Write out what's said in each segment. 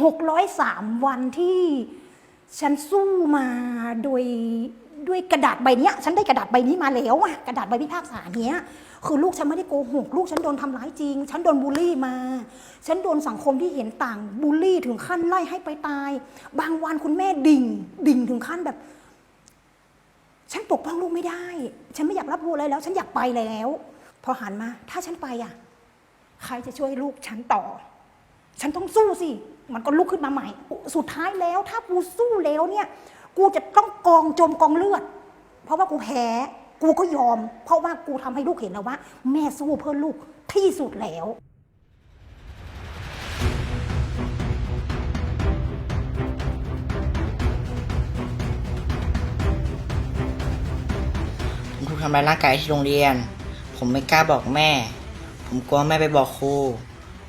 603 วันที่ฉันสู้มาโดยด้วยกระดาษใบเนี้ย ฉันได้กระดาษใบนี้มาแล้วอะกระดาษใบพิพากษาเนี้ย คือลูกฉันไม่ได้โกหกลูกฉันโดนทำร้ายจริง ฉันโดนบูลลี่มา ฉันโดนสังคมที่เห็นต่างบูลลี่ถึงขั้นไล่ให้ไปตาย บางวันคุณแม่ดิ่ง ดิ่งถึงขั้นแบบ ฉันปกป้องลูกไม่ได้ ฉันไม่อยากรับรู้อะไรแล้ว ฉันอยากไปแล้ว พอหันมา ถ้าฉันไปอะใครจะช่วยลูกฉันต่อ ฉันต้องสู้สิ มันก็ลุกขึ้นมาใหม่ สุดท้ายแล้วถ้ากูสู้แล้วเนี่ย กูจะต้องกองจมกองเลือด เพราะว่ากูแพ้กูก็ยอม เพราะว่ากูทำให้ลูกเห็นแล้วว่า แม่สู้เพื่อลูกที่สุดแล้วผมถูกทำร้ายร่างกายที่โรงเรียน ผมไม่กล้าบอกแม่ ผมกลัวแม่ไปบอกครู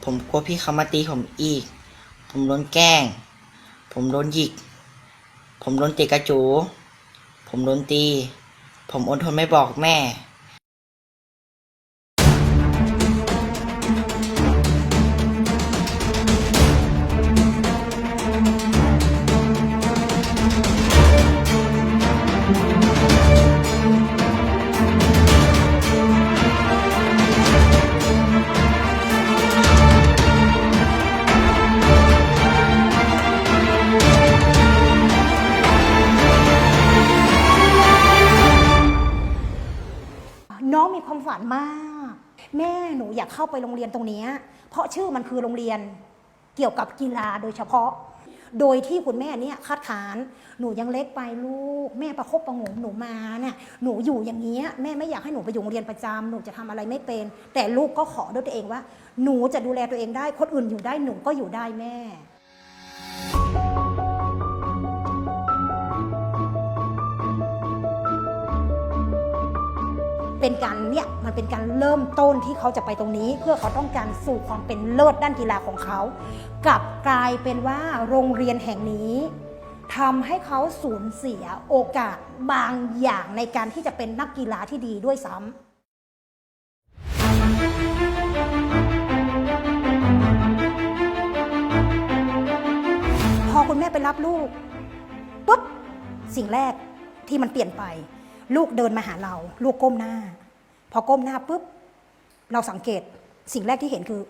ผมกลัวพี่เขามาตีผมอีก ผมโดนแกล้ง ผมโดนหยิก ผมโดนเตะกระจู ผมโดนตี ผมอดทนไม่บอกแม่ อยากเข้าไปโรงเรียนตรงนี้ เพราะชื่อมันคือโรงเรียนเกี่ยวกับกีฬาโดยเฉพาะ โดยที่คุณแม่เนี่ยคัดค้านหนูยังเล็กไปลูก แม่ประคบประงมหนูมาเนี่ยหนูอยู่อย่างเงี้ยแม่ไม่อยากให้หนูไปอยู่โรงเรียนประจำหนูจะทำอะไรไม่เป็น แต่ลูกก็ขอด้วยตัวเองว่า หนูจะดูแลตัวเองได้คนอื่นอยู่ได้หนูก็อยู่ได้แม่ เป็นการเนี่ยมันเป็นการเริ่มต้นที่เขาจะไปตรงนี้ เพื่อเขาต้องการสู่ความเป็นเลิศด้านกีฬาของเขากลับกลายเป็นว่าโรงเรียนแห่งนี้ทำให้เขาสูญเสียโอกาสบางอย่างในการที่จะเป็นนักกีฬาที่ดีด้วยซ้ำพอคุณแม่ไปรับลูกปุ๊บสิ่งแรกที่มันเปลี่ยนไป ลูกเดินมาหาเรา ลูกก้มหน้า พอก้มหน้าปุ๊บ เราสังเกตสิ่งแรกที่เห็นคือ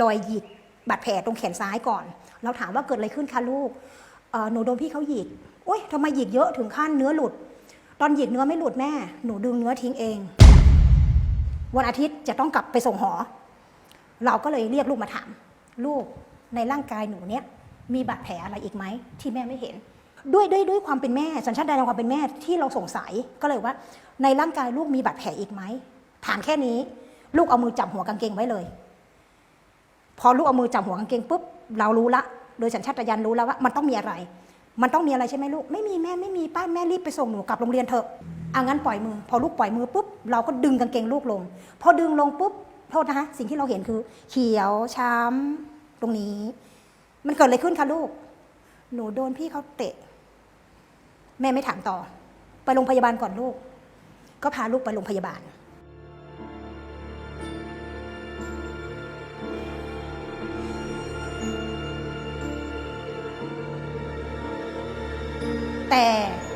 รอยหยิกบาดแผลตรงแขนซ้ายก่อน เราถามว่าเกิดอะไรขึ้นคะลูกหนูโดนพี่เขาหยิกโอ๊ยทำไมหยิกเยอะถึงขั้นเนื้อหลุด ตอนหยิกเนื้อไม่หลุดแม่ หนูดึงเนื้อทิ้งเอง วันอาทิตย์จะต้องกลับไปส่งหอ เราก็เลยเรียกลูกมาถาม ลูกในร่างกายหนูเนี้ยมีบาดแผลอะไรอีกไหมที่แม่ไม่เห็น ด้วยด้วยด้วยความเป็นแม่ สัญชาตญาณความเป็นแม่ที่เราสงสัยก็เลยว่า ในร่างกายลูกมีบาดแผลอีกไหมถามแค่นี้ ลูกเอามือจับหัวกางเกงไว้เลย พอลูกเอามือจับหัวกางเกงปุ๊บเรารู้ละ โดยสัญชาตญาณรู้แล้วว่า มันต้องมีอะไร มันต้องมีอะไรใช่ไหมลูก ไม่มีแม่ไม่มีป้าแม่รีบไปส่งหนูกลับโรงเรียนเถอะอางั้นปล่อยมือ พอลูกปล่อยมือปุ๊บเราก็ดึงกางเกงลูกลง พอดึงลงปุ๊บโทษนะคะสิ่งที่เราเห็นคือเขียวช้ำตรงนี้ มันเกิดอะไรขึ้นคะลูก หนูโดนพี่เขาเตะ แม่ไม่ถามต่อ ไปโรงพยาบาลก่อนลูก ก็พาลูกไปโรงพยาบาล แต่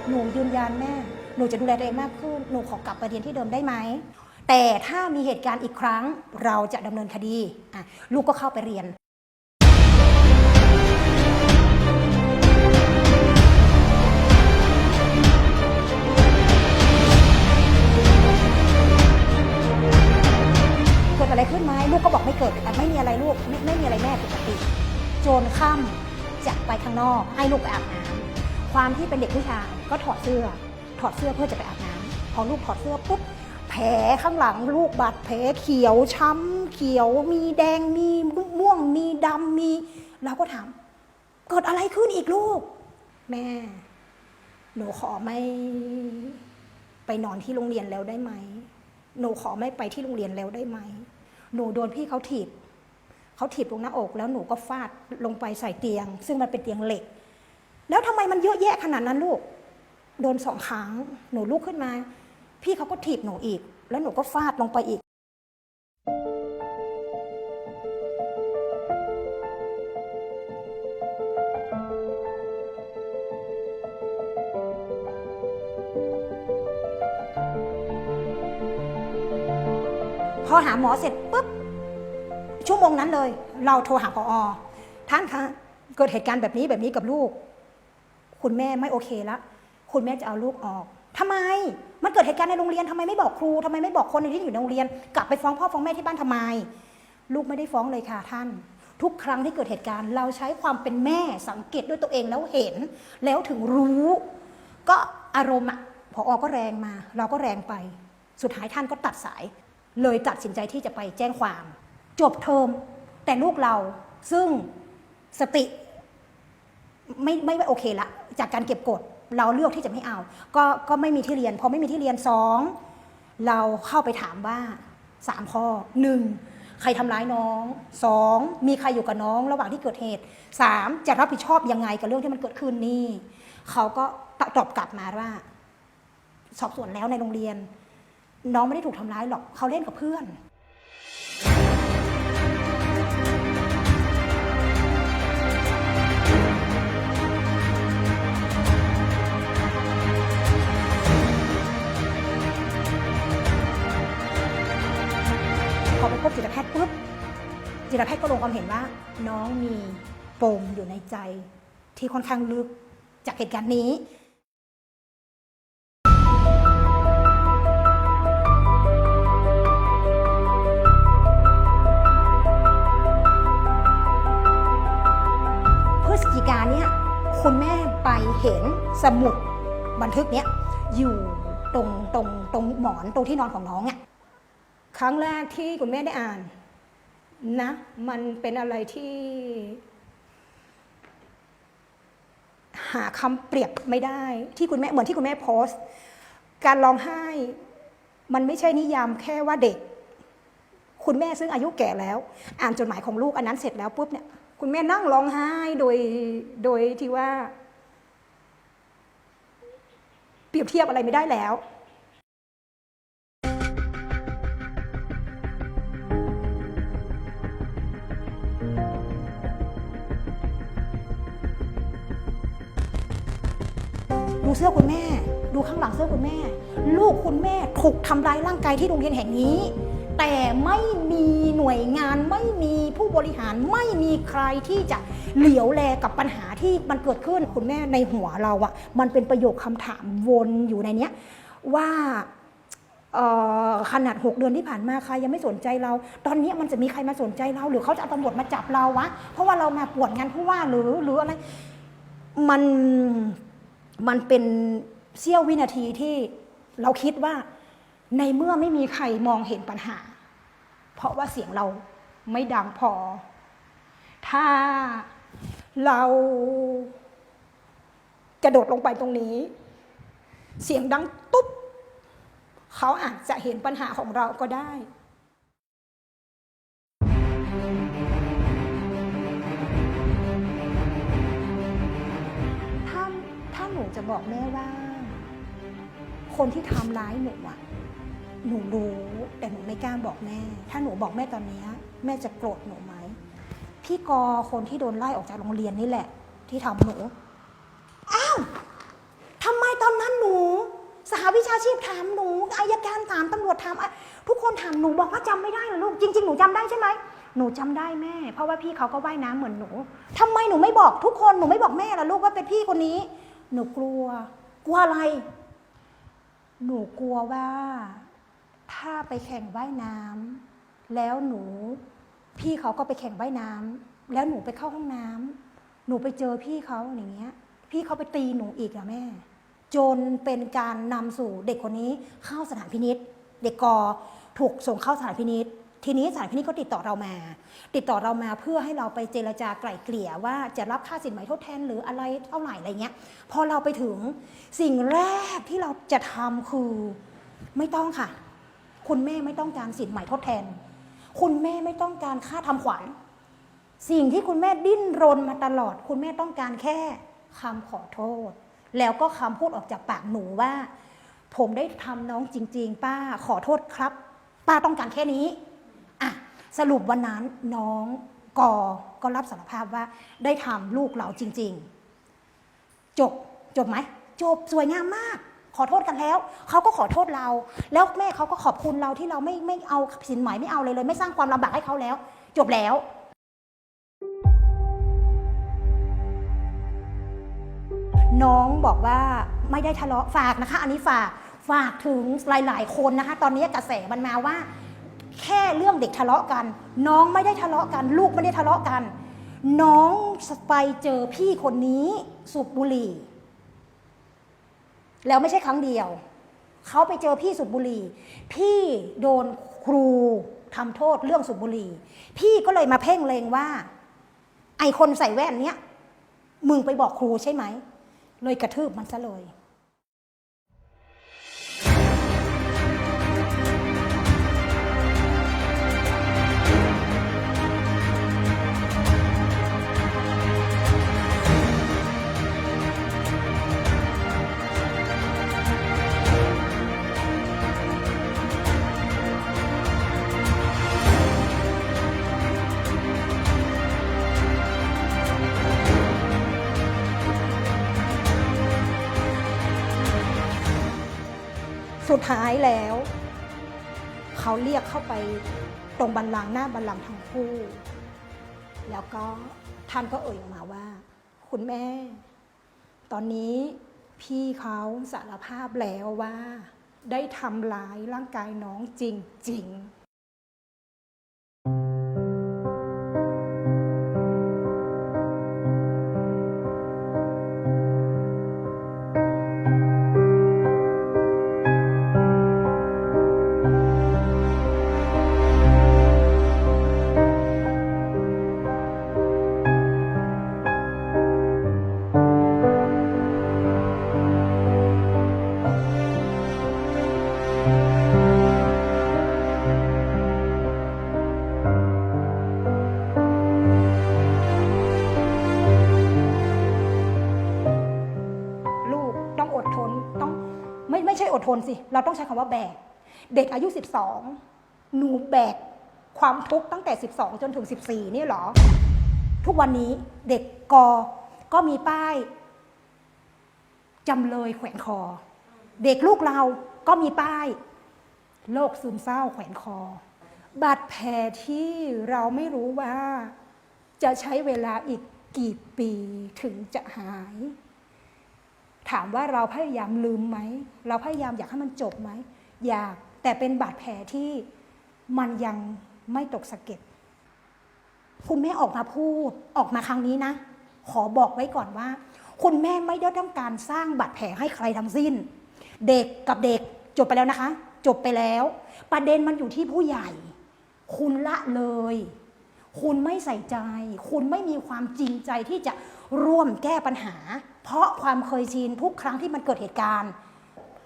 หนูยืนยันแม่ หนูจะดูแลตัวเองมากขึ้น หนูขอกลับไปเรียนที่เดิมได้ไหม แต่ถ้ามีเหตุการณ์อีกครั้งเราจะดำเนินคดีอะลูกก็เข้าไปเรียน เป็นเด็กผู้ชายก็ถอดเสื้อ ถอดเสื้อเพื่อจะไปอาบน้ำพอลูกถอดเสื้อปุ๊บแผลข้างหลังลูกบาดแผลเขียวช้ำเขียว มีแดงมีม่วงมีดำมีเราก็ถามเกิดอะไรขึ้นอีกลูก แม่ หนูขอไม่ ไปนอนที่โรงเรียนแล้วได้ไหม หนูขอไม่ไปที่โรงเรียนแล้วได้ไหม หนูโดนพี่เขาถีบเขาถีบลงหน้าอก แล้วหนูก็ฟาดลงไปใส่เตียง ซึ่งมันเป็นเตียงเหล็ก แล้วทำไมมันเยอะแยะขนาดนั้นลูก โดนสองครั้ง หนูลุกขึ้นมา พี่เขาก็ถีบหนูอีก แล้วหนูก็ฟาดลงไปอีก พอหาหมอเสร็จปุ๊บ ชั่วโมงนั้นเลย เราโทรหาพออท่านคะ เกิดเหตุการณ์แบบนี้แบบนี้กับลูก คุณแม่ไม่โอเคแล้วคุณแม่จะเอาลูกออกทำไม มันเกิดเหตุการณ์ในโรงเรียนทำไมไม่บอกครูทำไมไม่บอกคนที่อยู่ในโรงเรียน กลับไปฟ้องพ่อฟ้องแม่ที่บ้านทำไม ลูกไม่ได้ฟ้องเลยค่ะท่าน ทุกครั้งที่เกิดเหตุการณ์ เราใช้ความเป็นแม่สังเกตด้วยตัวเองแล้วเห็น แล้วถึงรู้ ก็อารมณ์อะพออก็แรงมา เราก็แรงไป สุดท้ายท่านก็ตัดสาย เลยตัดสินใจที่จะไปแจ้งความ จบเทอมแต่ลูกเราซึ่งสติไม่ไม่โอเคละ จากการเก็บกดเราเลือกที่จะไม่เอา ก็ก็ไม่มีที่เรียน พอไม่มีที่เรียนสองเราเข้าไปถามว่าสามข้อหนึ่งใครทำร้ายน้องสองมีใครอยู่กับน้องระหว่างที่เกิดเหตุสามจะรับผิดชอบยังไงกับเรื่องที่มันเกิดขึ้นนี่เขาก็ตอบกลับมาว่า สอบสวนแล้วในโรงเรียน น้องไม่ได้ถูกทำร้ายหรอกเขาเล่นกับเพื่อน จิตแพทย์ก็ลงความเห็นว่า น้องมีปมอยู่ในใจ ที่ค่อนข้างลึกจากเหตุการณ์นี้พฤศจิกาเนี่ยคุณแม่ไปเห็นสมุดบันทึกเนี้ยอยู่ตรงตรงตรงหมอนตรงที่นอนของน้องอะ่ะครั้งแรกที่คุณแม่ได้อ่าน นะ มันเป็นอะไรที่ หาคำเปรียบไม่ได้ ที่คุณแม่เหมือนที่คุณแม่โพสต์ การร้องไห้ มันไม่ใช่นิยามแค่ว่าเด็ก คุณแม่ซึ่งอายุแก่แล้ว อ่านจดหมายของลูกอันนั้นเสร็จแล้วปุ๊บเนี่ยคุณแม่นั่งร้องไห้โดยโดยที่ว่า เปรียบเทียบอะไรไม่ได้แล้ว สื้อคุณแม่ ดูข้างหลังเสื้อคุณแม่ ลูกคุณแม่ถูกทำร้ายร่างกายที่โรงเรียนแห่งนี้ แต่ไม่มีหน่วยงานไม่มีผู้บริหารไม่มีใครที่จะเหลียวแลกับปัญหาที่มันเกิดขึ้นคุณแม่ในหัวเราอะมันเป็นประโยคคำถามวนอยู่ในเนี้ยว่าขนาด 6 เดือนที่ผ่านมาใครยังไม่สนใจเรา ตอนนี้มันจะมีใครมาสนใจเรา หรือเขาจะเอาตำรวจมาจับเราวะ เพราะว่าเรามาปวดงานผู้ว่าหรือหรืออะไร มัน มันเป็นเสี้ยววินาทีที่เราคิดว่าในเมื่อไม่มีใครมองเห็นปัญหา เพราะว่าเสียงเราไม่ดังพอ ถ้าเรากระโดดลงไปตรงนี้ เสียงดังตุ๊บ เขาอาจจะเห็นปัญหาของเราก็ได้ จะบอกแม่ว่า คนที่ทำร้ายหนูอะหนูรู้แต่หนูไม่กล้าบอกแม่ ถ้าหนูบอกแม่ตอนนี้แม่จะโกรธหนูไหมพี่กอคนที่โดนไล่ออกจากโรงเรียนนี่แหละ ที่ทำหนู อ้าวทำไมตอนนั้นหนูสหวิชาชีพถามหนูอายการถามตำรวจถามทุกคนถามหนูบอกว่าจำไม่ได้เหรอลูกจริง ๆ หนูจำได้ใช่ไหมหนูจำได้แม่ เพราะว่าพี่เขาก็ว่ายน้ำเหมือนหนูทำไมหนูไม่บอกทุกคนหนูไม่บอกแม่ล่ะลูกว่าเป็นพี่คนนี้ หนูกลัว กลัวอะไร หนูกลัวว่า ถ้าไปแข่งว่ายน้ำแล้วหนู พี่เขาก็ไปแข่งว่ายน้ำแล้วหนูไปเข้าห้องน้ำหนูไปเจอพี่เขาอย่างเงี้ย พี่เขาไปตีหนูอีกอะแม่ จนเป็นการนำสู่เด็กคนนี้เข้าสถานพินิษเด็กกอถูกส่งเข้าสถานพินิษ ทีนี้สานพินิษก็ติดต่อเรามา ติดต่อเรามาเพื่อให้เราไปเจรจาไกล่เกลี่ยว่าจะรับค่าสินไหมทดแทนหรืออะไรเท่าไหร่อะไรเงี้ย พอเราไปถึงสิ่งแรกที่เราจะทำคือไม่ต้องค่ะ คุณแม่ไม่ต้องการสินไหมทดแทน คุณแม่ไม่ต้องการค่าทำขวัญ สิ่งที่คุณแม่ดิ้นรนมาตลอด คุณแม่ต้องการแค่คำขอโทษ แล้วก็คำพูดออกจากปากหนูว่า ผมได้ทำน้องจริง ๆ ป้าขอโทษครับ ป้าต้องการแค่นี้ สรุปวันนั้นน้องกอก็รับสารภาพว่าได้ทำลูกเราจริง ๆ จบจบไหมจบสวยงามมาก ขอโทษกันแล้ว เขาก็ขอโทษเรา แล้วแม่เขาก็ขอบคุณเราที่เราไม่ไม่เอาสินไหมไม่เอาเลยเลย ไม่สร้างความลำบากให้เขาแล้ว จบแล้วน้องบอกว่าไม่ได้ทะเลาะฝากนะคะ อันนี้ฝากฝากถึงหลาย ๆ คนนะคะ ตอนนี้กระแสมันมาว่า แค่เรื่องเด็กทะเลาะกัน น้องไม่ได้ทะเลาะกัน ลูกไม่ได้ทะเลาะกัน น้องไปเจอพี่คนนี้สูบบุหรี่ แล้วไม่ใช่ครั้งเดียว เขาไปเจอพี่สูบบุหรี่ พี่โดนครูทำโทษเรื่องสูบบุหรี่ พี่ก็เลยมาเพ่งเลงว่า ไอคนใส่แว่นเนี้ยมึงไปบอกครูใช่ไหม เลยกระทืบมันซะเลย สุดท้ายแล้ว เขาเรียกเข้าไปตรงบันลังหน้าบันลังทั้งคู่ แล้วก็ท่านก็เอ่ยออกมาว่า คุณแม่ ตอนนี้พี่เขาสารภาพแล้วว่า ได้ทำร้ายร่างกายน้องจริง ๆ ทนสิ เราต้องใช้คำว่าแบก เด็กอายุ 12 หนูแบกความทุกข์ตั้งแต่ 12 จนถึง 14 นี่หรอ ทุกวันนี้เด็กกอก็มีป้ายจำเลยแขวนคอ เด็กลูกเราก็มีป้ายโรคซึมเศร้าแขวนคอ บาดแผลที่เราไม่รู้ว่า จะใช้เวลาอีกกี่ปีถึงจะหาย ถามว่าเราพยายามลืมไหม เราพยายามอยากให้มันจบไหม อยาก แต่เป็นบาดแผลที่มันยังไม่ตกสะเก็ด คุณแม่ออกมาพูดออกมาครั้งนี้นะ ขอบอกไว้ก่อนว่า คุณแม่ไม่ได้ต้องการสร้างบาดแผลให้ใครทั้งสิ้น เด็กกับเด็กจบไปแล้วนะคะ จบไปแล้ว ประเด็นมันอยู่ที่ผู้ใหญ่ คุณละเลย คุณไม่ใส่ใจ คุณไม่มีความจริงใจที่จะ ร่วมแก้ปัญหา เพราะความเคยชินทุกครั้งที่มันเกิดเหตุการณ์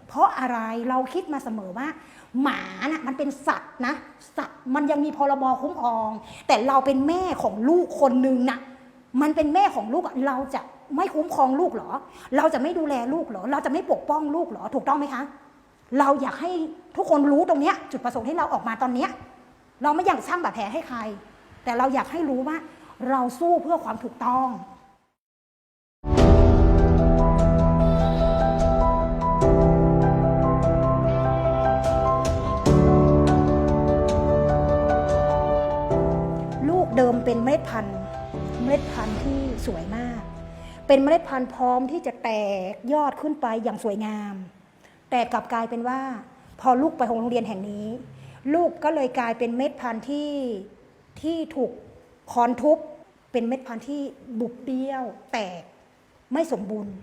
เพราะอะไรเราคิดมาเสมอว่า หมาน่ะมันเป็นสัตว์นะสัตว์มันยังมีพรบคุ้มครอง แต่เราเป็นแม่ของลูกคนหนึ่งนะมันเป็นแม่ของลูกเราจะไม่คุ้มครองลูกหรอ เราจะไม่ดูแลลูกหรอ เราจะไม่ปกป้องลูกหรอ ถูกต้องไหมคะ เราอยากให้ทุกคนรู้ตรงเนี้ยจุดประสงค์ที่เราออกมาตอนเนี้ยเราไม่อยากสร้างบาดแผลให้ใคร แต่เราอยากให้รู้ว่า เราสู้เพื่อความถูกต้อง เดิมเป็นเมล็ดพันธุ์เมล็ดพันธุ์ที่สวยมาก เป็นเมล็ดพันธุ์พร้อมที่จะแตกยอดขึ้นไปอย่างสวยงาม แต่กลับกลายเป็นว่า พอลูกไปโรงเรียนแห่งนี้ ลูกก็เลยกลายเป็นเม็ดพันธุ์ที่ที่ถูกคอนทุบเป็นเม็ดพันธุ์ที่บุบเบี้ยว แตกไม่สมบูรณ์